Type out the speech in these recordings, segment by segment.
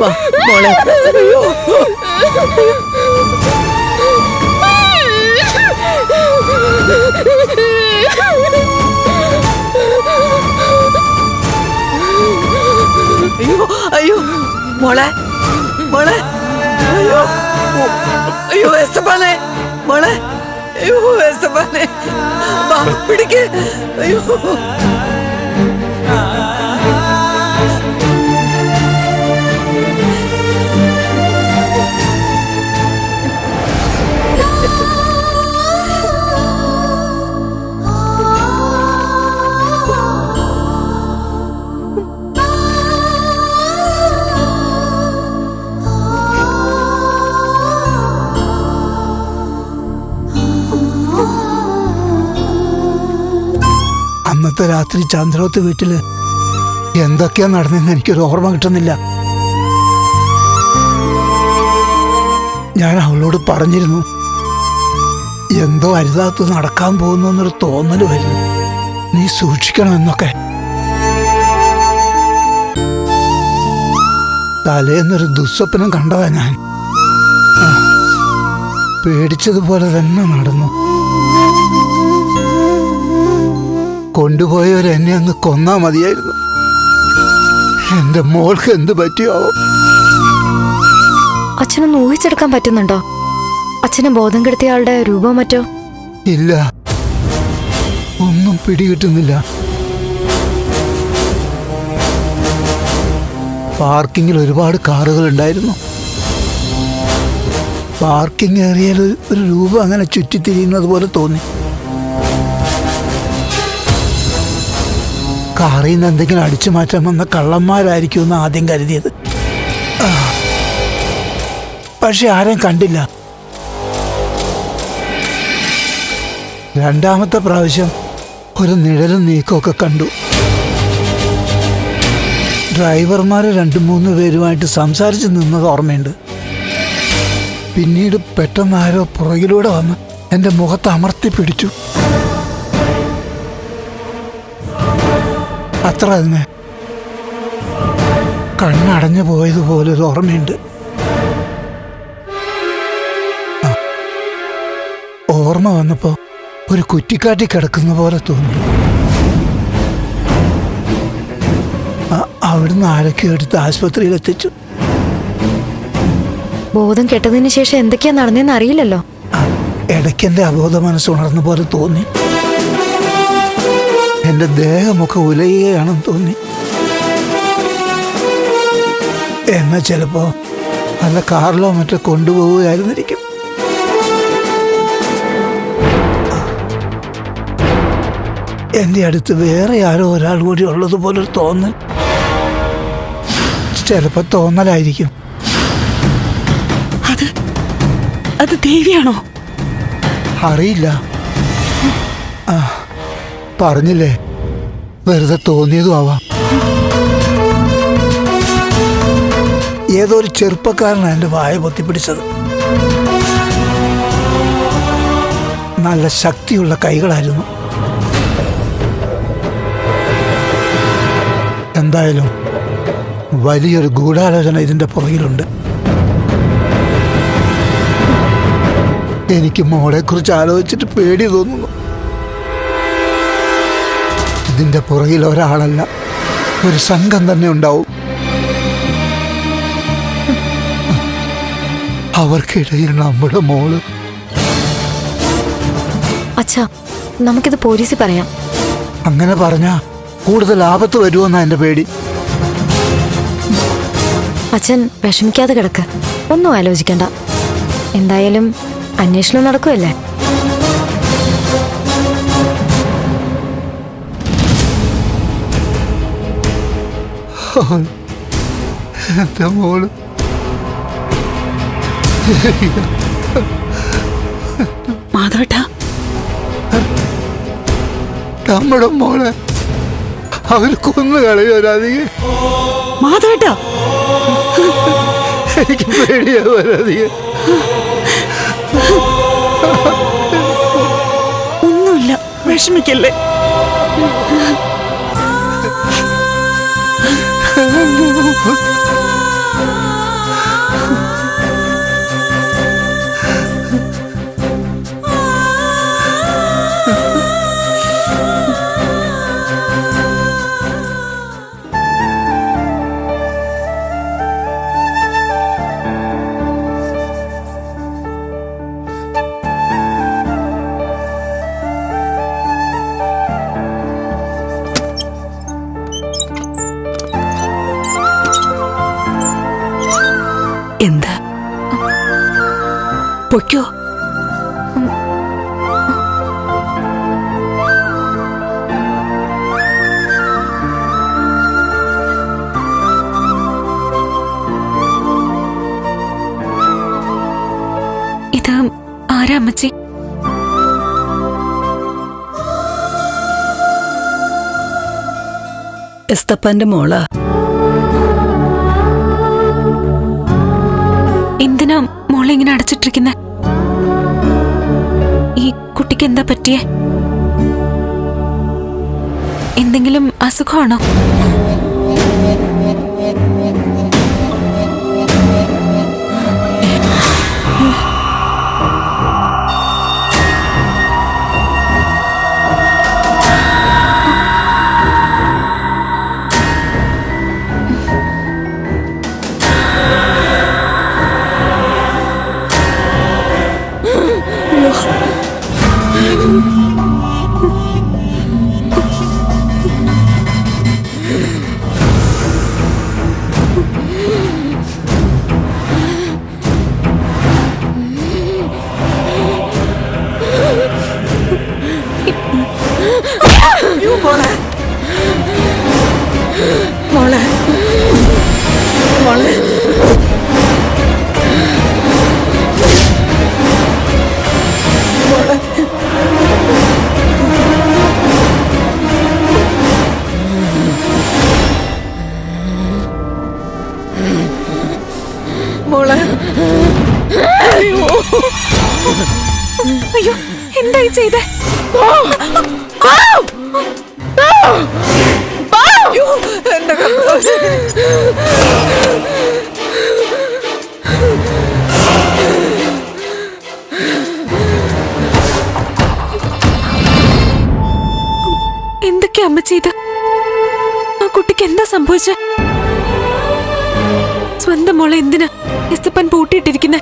മോളെ. അയ്യോ. അയ്യോ മോളെ മോളെ. അയ്യോ. അയ്യോ എസ്തപ്പാനെ മോളെ. അയ്യോ എസ്തപ്പാനെ വാ പിടിക്ക്. അയ്യോ. അന്നത്തെ രാത്രി ചന്ദ്രോത്ത് വീട്ടിൽ എന്തൊക്കെയാ നടന്നെന്ന് എനിക്കൊരു ഓർമ്മ കിട്ടുന്നില്ല. ഞാൻ അവളോട് പറഞ്ഞിരുന്നു എന്തോ അരുതാത്ത് നടക്കാൻ പോകുന്നു എന്നൊരു തോന്നൽ വരുന്നു. നീ സൂക്ഷിക്കണം എന്നൊക്കെ തലേന്നൊരു ദുസ്വപ്നം കണ്ടതാ ഞാൻ. പേടിച്ചതുപോലെ തന്നെ നടന്നു. കൊണ്ടുപോയവർ എന്നെ അങ്ങ് കൊന്നാ മതിയായിരുന്നു. എന്റെ മോൾക്ക് എന്ത് പറ്റിയോ? അച്ഛനൊന്ന് ഊഹിച്ചെടുക്കാൻ പറ്റുന്നുണ്ടോ? അച്ഛനെ ബോധം കെടുത്തിയ ആളുടെ രൂപം മറ്റോ? ഇല്ല. ഒന്നും പിടികിട്ടുന്നില്ല. പാർക്കിങ്ങിൽ ഒരുപാട് കാറുകൾ ഉണ്ടായിരുന്നു പാർക്കിംഗ് ഏറിയയിൽ ഒരു രൂപം അങ്ങനെ ചുറ്റിത്തിരിയുന്നത് പോലെ തോന്നി. കാറിൽ നിന്ന് എന്തെങ്കിലും അടിച്ചു മാറ്റാൻ വന്ന കള്ളന്മാരായിരിക്കും എന്ന് ആദ്യം കരുതിയത്. പക്ഷെ ആരെയും കണ്ടില്ല. രണ്ടാമത്തെ പ്രാവശ്യം ഒരു നിഴലും നീക്കമൊക്കെ കണ്ടു. ഡ്രൈവർമാർ രണ്ടു മൂന്ന് പേരുമായിട്ട് സംസാരിച്ച് നിന്നത് ഓർമ്മയുണ്ട്. പിന്നീട് പെട്ടെന്ന് ആരോ പുറകിലൂടെ വന്ന് എന്റെ മുഖത്ത് അമർത്തി പിടിച്ചു. അത്ര തന്നെ കണ്ണടഞ്ഞു പോയതുപോലെ ഒരു ഓർമ്മയുണ്ട് ഓർമ്മ വന്നപ്പോ ഒരു കുറ്റിക്കാട്ടി കിടക്കുന്ന പോലെ തോന്നി. അവിടുന്ന് ആരൊക്കെ എടുത്ത് ആശുപത്രിയിൽ എത്തിച്ചു? ബോധം കെട്ടതിന് ശേഷം എന്തൊക്കെയാ നടന്നതെന്ന് അറിയില്ലല്ലോ. ഇടയ്ക്ക് എന്റെ അബോധ മനസ്സുണർന്ന പോലെ തോന്നി. എന്റെ ദേഹമൊക്കെ ഉലയുകയാണെന്ന് തോന്നി. എന്നാ ചിലപ്പോ നല്ല കാറിലോ മറ്റോ കൊണ്ടുപോവുകയായിരുന്നിരിക്കും എന്റെ അടുത്ത് വേറെ ആരോ ഒരാൾ കൂടി ഉള്ളതുപോലൊരു തോന്നൽ. ചിലപ്പോ തോന്നലായിരിക്കും. അത് അത് ദേവിയാണോ? അറിയില്ല. പറഞ്ഞില്ലേ? വെറുതെ തോന്നിയതും ആവാം. ഏതോ ഒരു ചെറുപ്പക്കാരനാണ് എന്റെ വായ പൊത്തിപ്പിടിച്ചത്. നല്ല ശക്തിയുള്ള കൈകളായിരുന്നു. എന്തായാലും വലിയൊരു ഗൂഢാലോചന ഇതിന്റെ പുറകിലുണ്ട്. എനിക്ക് മോളെക്കുറിച്ച് ആലോചിച്ചിട്ട് പേടി തോന്നുന്നു. ഇതിന്റെ പുറകിൽ ഒരാളല്ല ഒരു സംഘം തന്നെ ഉണ്ടാവും. അവർക്കിടയിൽ നമ്മുടെ മോൾ. അച്ഛാ നമുക്കിത് പോലീസിൽ പറയാം. അങ്ങനെ പറഞ്ഞാ കൂടുതൽ ആപത്ത് വരുമെന്നാ എന്റെ പേടി. അച്ഛൻ വിഷമിക്കാതെ കിടക്ക്. ഒന്നും ആലോചിക്കണ്ട. എന്തായാലും അന്വേഷണം നടക്കുമല്ലേ എന്റെ മോൾ മാധവട്ട. നമ്മുടെ മോളെ അവർ കൊന്നു കളയൊരധികം മാധവട്ട. എനിക്ക് പേടിയാവരധികം ഒന്നുമില്ല വിഷമിക്കല്ലേ? അമ്മച്ചി. എസ്തപ്പാന്റെ മോളാ. എന്തിനാ മോളെ ഇങ്ങനെ അടച്ചിട്ടിരിക്കുന്നെ? ഈ കുട്ടിക്ക് എന്താ പറ്റിയേ? എന്തെങ്കിലും അസുഖമാണോ? കുട്ടിക്ക് എന്താ സംഭവിച്ചേ? സ്വന്തം മോളെ എന്തിനാ എസ്തപ്പൻ പൂട്ടിയിട്ടിരിക്കുന്നെ?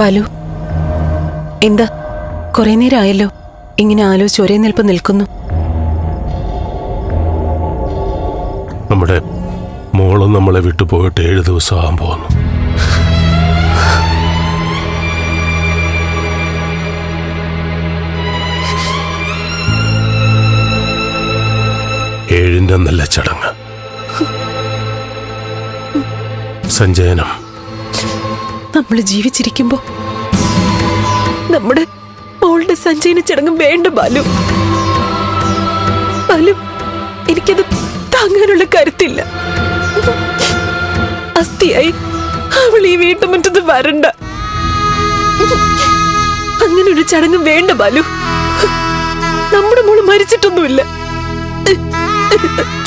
ബാലു എന്താ? കുറെ നേരമായല്ലോ ഇങ്ങനെ ആലോചിച്ച് ഒരേ നിൽപ്പ് നിൽക്കുന്നു. നമ്മുടെ മോളും നമ്മളെ വിട്ടു പോയിട്ട് ഏഴ് ദിവസം ആകാൻ പോകുന്നു. ഏഴിന്റെ നല്ല ചടങ്ങ്. സഞ്ചയനം നമ്മൾ ജീവിച്ചിരിക്കുമ്പോ നമ്മുടെ മോളുടെ സഞ്ചയന ചടങ്ങ് വേണ്ട ബാലു. ബാലു എനിക്കത് താങ്ങാനുള്ള കരുത്തില്ല. അസ്ഥിയായി അവൾ ഈ വീട്ടുമുറ്റത്ത് വരണ്ട. അങ്ങനൊരു ചടങ്ങ് വേണ്ട ബാലു. നമ്മുടെ മോൾ മരിച്ചിട്ടൊന്നുമില്ല.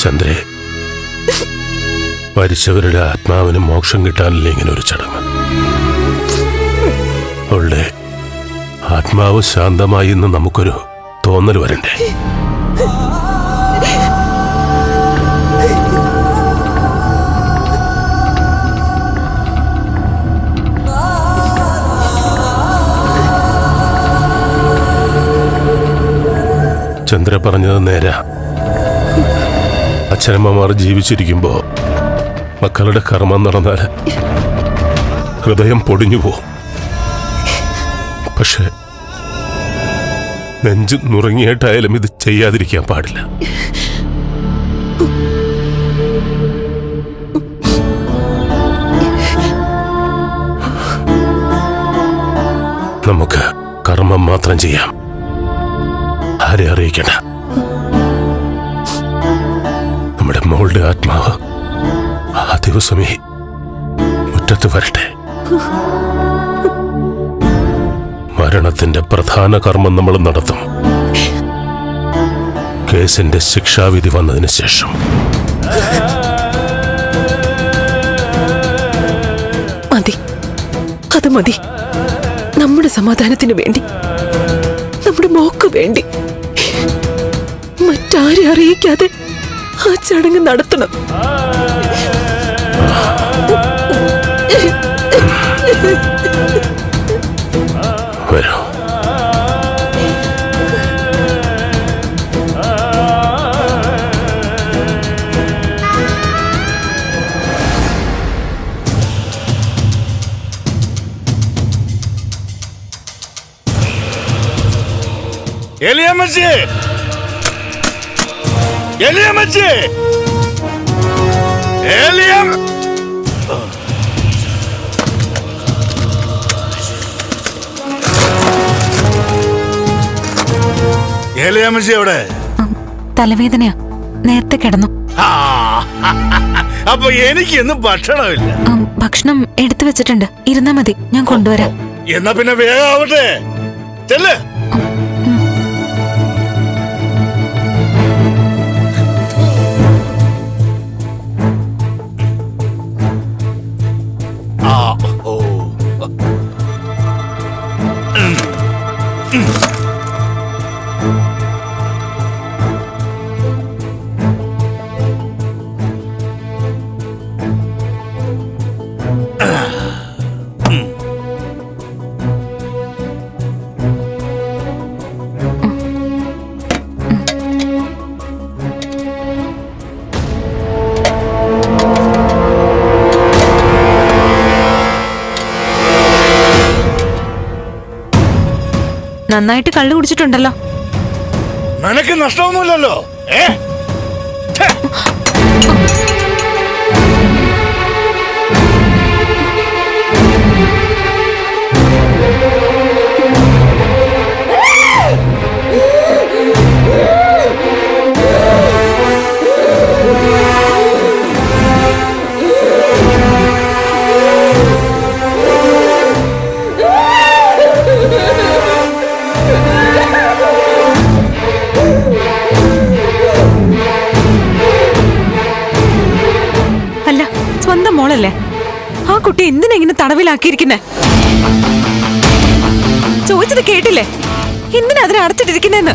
ചന്ദ്രേ മരിച്ചവരുടെ ആത്മാവിന് മോക്ഷം കിട്ടാനില്ല ഇങ്ങനെ ഒരു ചടങ്ങ്. ആത്മാവ് ശാന്തമായി എന്ന് നമുക്കൊരു തോന്നൽ വരണ്ടേ? ചന്ദ്ര പറഞ്ഞത് നേര. അച്ഛനമ്മമാർ ജീവിച്ചിരിക്കുമ്പോ മക്കളുടെ കർമ്മം നടന്നാൽ ഹൃദയം പൊടിഞ്ഞു പോകും പക്ഷെ നെഞ്ച് നുറങ്ങിയിട്ടായാലും ഇത് ചെയ്യാതിരിക്കാൻ പാടില്ല. നമുക്ക് കർമ്മം മാത്രം ചെയ്യാം. ആരെ അറിയിക്കണ്ട. നമ്മുടെ മോളുടെ ആത്മാവ് ആ ദിവസമേ മുറ്റത്ത് വരട്ടെ. മരണത്തിന്റെ പ്രധാന കർമ്മം നമ്മൾ നടത്തും. കേസിന്റെ ശിക്ഷാവിധി വന്നതിന് ശേഷം. മതി. അത് മതി. നമ്മുടെ സമാധാനത്തിന് വേണ്ടി. നമ്മുടെ മോക്ക് വേണ്ടി. മറ്റാരെ അറിയിക്കാതെ ആ ചടങ്ങ് നടത്തണം. എലിയമ്മച്ചി എലിയമ്മച്ചി എലിയം എലിയമ്മച്ചി എവിടെ? തലവേദനയാ. നേരത്തെ കിടന്നു. അപ്പൊ എനിക്ക് ഇന്ന് ഭക്ഷണമില്ല. ഭക്ഷണം എടുത്തു വെച്ചിട്ടുണ്ട്. ഇരുന്നാ മതി. ഞാൻ കൊണ്ടുവരാം. എന്നാ പിന്നെ വേഗം ആവട്ടെ. ചെല്ല്. നന്നായിട്ട് കള്ളു കുടിച്ചിട്ടുണ്ടല്ലോ. നിനക്ക് നഷ്ടമൊന്നുമില്ലല്ലോ. ഏ? മോളല്ലേ? ആ കുട്ടി എന്തിനാ ഇങ്ങനെ തടവിലാക്കിയിരിക്കുന്നെ? ചോദിച്ചത് കേട്ടില്ലേ? എന്തിനാ അതിനെ അടച്ചിട്ടിരിക്കുന്നെന്ന്?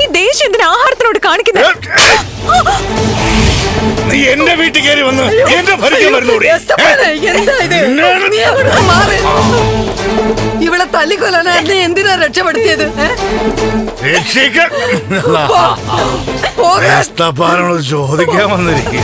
ഈ ദേഷ്യം എന്തിനാ ആഹാരത്തിനോട് കാണിക്കുന്നത് നീ എന്റെ വീട്ടിൽ കയറി വന്ന് എന്റെ ഭരിക്കാൻ വരുന്നൂടി. ഇവളെ തല്ലിക്കൊല്ലാനായിരുന്നു എന്തിനാ രക്ഷപ്പെടുത്തിയത് ചോദിക്കാൻ വന്നിരിക്കുക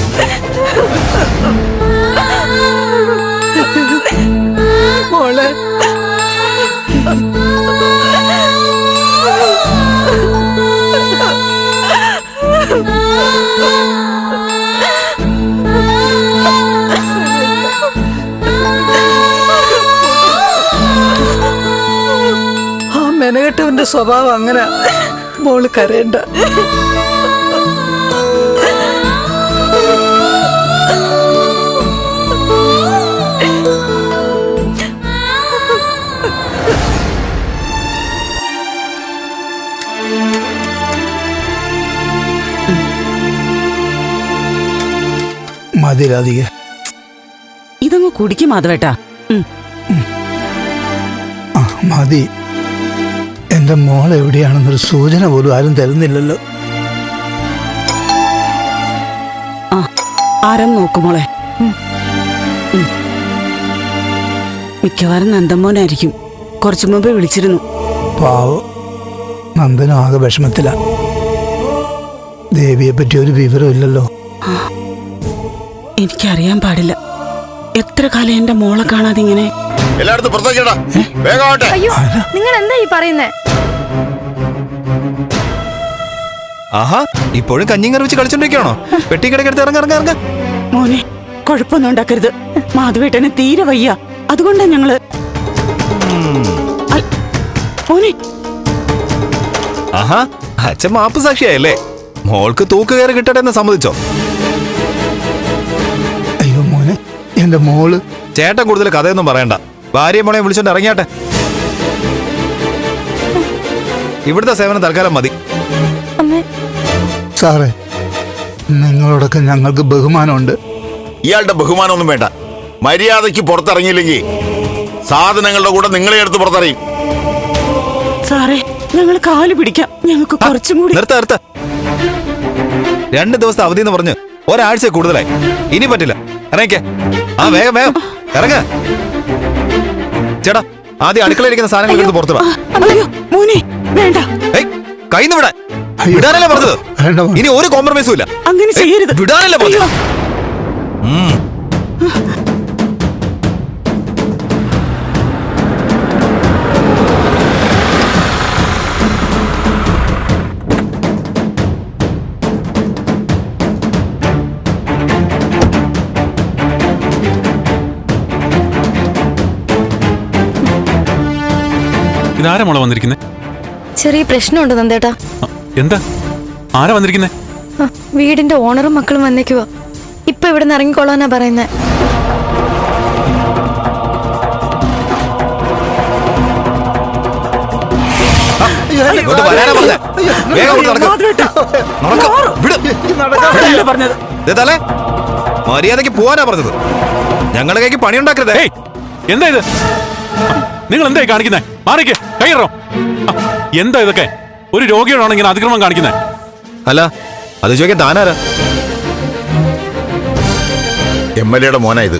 സ്വഭാവം അങ്ങനെ മോൾ കരയണ്ട. ഇതങ്ങ് കുടിക്കും മാധവേട്ടാ. മതി. എന്റെ മോൾ എവിടെയാണെന്നൊരു സൂചന പോലും ആരും തരുന്നില്ലല്ലോ. ആ ആരം നോക്കുമോളെ ഉം. മിക്കവാറും നന്ദമോനായിരിക്കും. കുറച്ചു മുമ്പേ വിളിച്ചിരുന്നു. പാവോ. നന്ദനും ആകെ വിഷമത്തില. ദേവിയെ പറ്റി ഒരു വിവരമില്ലല്ലോ എനിക്കറിയാൻ പാടില്ല. എത്ര കാലം എന്റെ മോളെ കാണാതെ ഇങ്ങനെ എല്ലായിടത്തും പുറത്തേക്കടാ വേഗം ആവട്ടെ. അയ്യോ നിങ്ങൾ എന്താ ഈ പറയുന്നേ? ആഹാ ഇപ്പോഴും കഞ്ഞിയും കറി വെച്ച് കളിച്ചോണ്ടിരിക്കണോ പെട്ടിക്കിടക്കെടുത്ത് ഇറങ്ങ ഇറങ്ങ ഇറങ്ങ. മോനെ കുഴപ്പമൊന്നും ഉണ്ടാക്കരുത്. മാധവേട്ടന് തീരെ വയ്യ. അതുകൊണ്ടാ ഞങ്ങൾ മോനെ. ആഹാ അച്ഛൻ മാപ്പ് സാക്ഷിയായല്ലേ? മോൾക്ക് തൂക്ക് കയറി കിട്ടട്ടെ എന്ന് സമ്മതിച്ചോ? അയ്യോ മോനെ എന്റെ മോൾ ചേട്ടൻ കൂടുതൽ കഥയൊന്നും പറയണ്ട. ഭാര്യയും മോളെ വിളിച്ചോണ്ട് ഇറങ്ങിയാട്ടെ. ഇവിടുത്തെ സേവനം തൽക്കാലം മതി. അമ്മേ. സാറേ നിങ്ങളോടൊക്കെ ഞങ്ങൾക്ക് ബഹുമാനമുണ്ട്. ഇയാളുടെ ബഹുമാനമൊന്നും വേണ്ട. മര്യാദയ്ക്ക് പുറത്തിറങ്ങിയില്ലെങ്കിൽ സാധനങ്ങളുടെ കൂടെ നിങ്ങളെ എടുത്ത് പുറത്തിറങ്ങി. സാറേ ഞങ്ങൾ കാൽ പിടിക്കാം. ഞങ്ങൾക്ക് കുറച്ചും കൂടി നിർത്ത നിർത്ത. രണ്ട് ദിവസത്തെ അവധി എന്ന് പറഞ്ഞ് ഒരാഴ്ച കൂടുതലായി. ഇനി പറ്റില്ല. ഇറങ്ങിക്കേ. ആ വേഗം വേഗം. ഇറങ്ങ. ചേട്ടാ ആദ്യം അടുക്കളയിരിക്കുന്ന സാധനങ്ങൾ എടുത്ത് പുറത്തു വാ അയ്യോ മോനെ വേണ്ട. കൈന്ന് വിടാൻ. വിടാനല്ലേ പറഞ്ഞത്? വേണ്ട ഇനി ഒരു കോംപ്രമൈസും ഇല്ല. അങ്ങനെ ചെയ്യരുത്. വിടാനല്ലേ പറഞ്ഞത്? ഇതാരാ മോളെ വന്നിരിക്കുന്നേ? ചെറിയ പ്രശ്നമുണ്ട് നന്ദേട്ടാ. എന്താ? ആരാ വന്നിരിക്കുന്നേ? വീടിന്റെ ഓണറും മക്കളും വന്നേക്കുവോ. ഇപ്പൊ ഇവിടെ നിന്ന് ഇറങ്ങിക്കൊള്ളാനാ പറയുന്നേ. ഇങ്ങോട്ട് വരാനാ പറഞ്ഞേ. വേഗം നടക്ക്. പറഞ്ഞത്. മര്യാദയ്ക്ക് പോവാനാ പറഞ്ഞത്. ഞങ്ങളുടെ കൈക്ക് പണിയുണ്ടാക്കരുതേ. ഏയ് എന്താ ഇത്? നിങ്ങൾ എന്തായി കാണിക്കുന്നേ? മാറിക്ക്. കൈറോ എന്താ ഇതൊക്കെ? ഒരു രോഗിയോടാണ് ഇങ്ങനെ അതിക്രമം കാണിക്കുന്നത് അല്ല അത് ചോദിക്കാൻ താനാരാ? എം എൽ എയുടെ മോനാ ഇത്.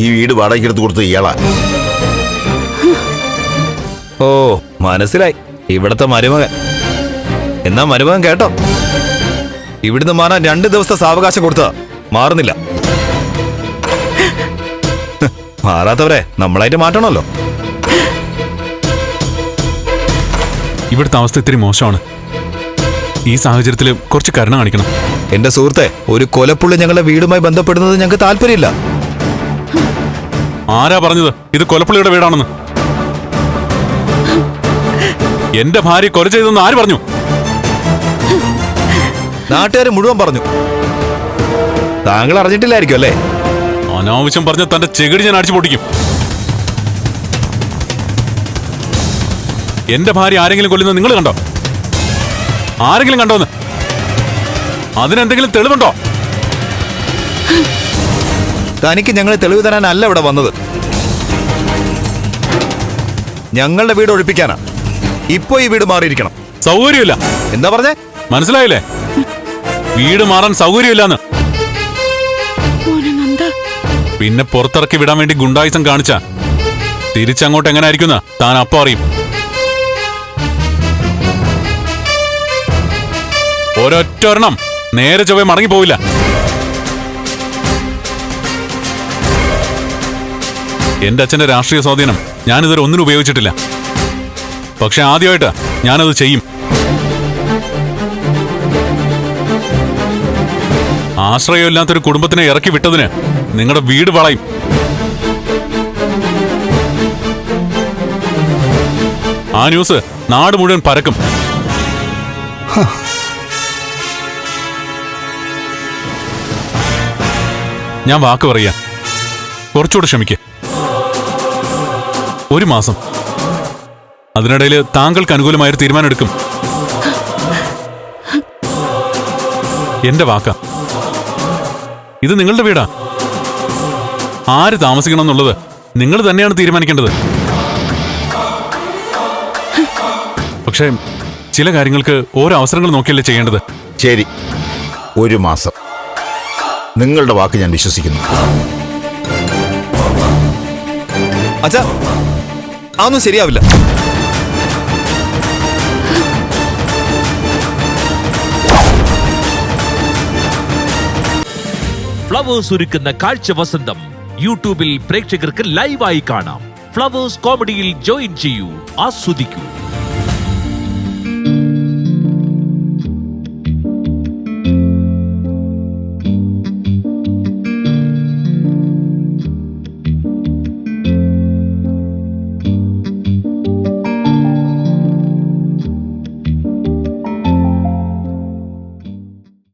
ഈ വീട് വാടകയ്ക്ക് എടുത്ത് കൊടുത്തത് ഇയാളാ. ഓ മനസ്സിലായി. ഇവിടത്തെ മരുമകൻ. എന്നാ മരുമകൻ കേട്ടോ. ഇവിടുന്ന് മാറാൻ രണ്ട് ദിവസത്തെ സാവകാശം കൊടുത്ത മാറുന്നില്ല. മാറാത്തവരെ നമ്മളായിട്ട് മാറ്റണമല്ലോ. ഇവിടുത്തെ അവസ്ഥ ഇത്തിരി മോശമാണ്. ഈ സാഹചര്യത്തിൽ കുറച്ച് കരുണ കാണിക്കണം. എന്റെ സുഹൃത്തെ ഒരു കൊലപ്പുള്ളി ഞങ്ങളുടെ വീടുമായി ബന്ധപ്പെടുന്നത് ഞങ്ങൾക്ക് താല്പര്യമില്ല. ആരാ പറഞ്ഞത്? ഇത് കൊലപ്പുള്ളിയുടെ വീടാണെന്ന്. എന്റെ ഭാര്യ കൊല ചെയ്തെന്ന് ആര് പറഞ്ഞു? നാട്ടുകാർ മുഴുവൻ പറഞ്ഞു. താങ്കൾ അറിഞ്ഞിട്ടില്ലായിരിക്കും അല്ലേ? അനാവശ്യം പറഞ്ഞ തന്റെ ചെകിടി ഞാൻ അടിച്ചു പൊട്ടിക്കും എന്റെ ഭാര്യ ആരെങ്കിലും കൊല്ലുന്നത് നിങ്ങൾ കണ്ടോ? ആരെങ്കിലും കണ്ടോന്ന്? അതിനെന്തെങ്കിലും തെളിവുണ്ടോ? തനിക്ക് ഞങ്ങൾ തെളിവ് തരാനല്ല ഇവിടെ വന്നത്. ഞങ്ങളുടെ വീട് ഒഴിപ്പിക്കാനാ. ഇപ്പൊ ഈ വീട് മാറിയിരിക്കണം. സൗകര്യമില്ല. എന്താ പറഞ്ഞേ? മനസ്സിലായില്ലേ? വീട് മാറാൻ സൗകര്യമില്ലെന്ന്. പിന്നെ പുറത്തിറക്കി വിടാൻ വേണ്ടി ഗുണ്ടായുസം കാണിച്ച. തിരിച്ചങ്ങോട്ട് എങ്ങനെ ആയിരിക്കുന്ന താൻ അപ്പം അറിയും. ഒരൊറ്റ ഒരെണ്ണം നേരെ ചൊവ്വേ മടങ്ങി പോവില്ല. എന്റെ അച്ഛന്റെ രാഷ്ട്രീയ സ്വാധീനം ഞാനിതുവരെ ഒന്നിനും ഉപയോഗിച്ചിട്ടില്ല. പക്ഷെ ആദ്യമായിട്ട് ഞാനത് ചെയ്യും. ആശ്രയമില്ലാത്തൊരു കുടുംബത്തിനെ ഇറക്കി വിട്ടതിന് നിങ്ങളുടെ വീട് വളയും. ആ ന്യൂസ് നാട് മുഴുവൻ പരക്കും. ഞാൻ വാക്ക് പറയാ. കുറച്ചുകൂടെ ക്ഷമിക്കേ. ഒരു മാസം. അതിനിടയിൽ താങ്കൾക്ക് അനുകൂലമായൊരു തീരുമാനം എടുക്കും എന്റെ വാക്ക. ഇത് നിങ്ങളുടെ വീടാ. ആര് താമസിക്കണം എന്നുള്ളത് നിങ്ങൾ തന്നെയാണ് തീരുമാനിക്കേണ്ടത്. പക്ഷേ ചില കാര്യങ്ങൾക്ക് ഓരോ അവസരങ്ങൾ നോക്കിയല്ലേ ചെയ്യേണ്ടത്? ശരി. ഒരു മാസം. നിങ്ങളുടെ വാക്ക് ഞാൻ വിശ്വസിക്കുന്നു. അച്ഛാ അതൊന്നും ശരിയാവില്ല. ഫ്ലവേഴ്സ് ഒരുക്കുന്ന കാഴ്ച വസന്തം യൂട്യൂബിൽ പ്രേക്ഷകർക്ക് ലൈവായി കാണാം. ഫ്ലവേഴ്സ് കോമഡിയിൽ ജോയിൻ ചെയ്യൂ ആസ്വദിക്കൂ.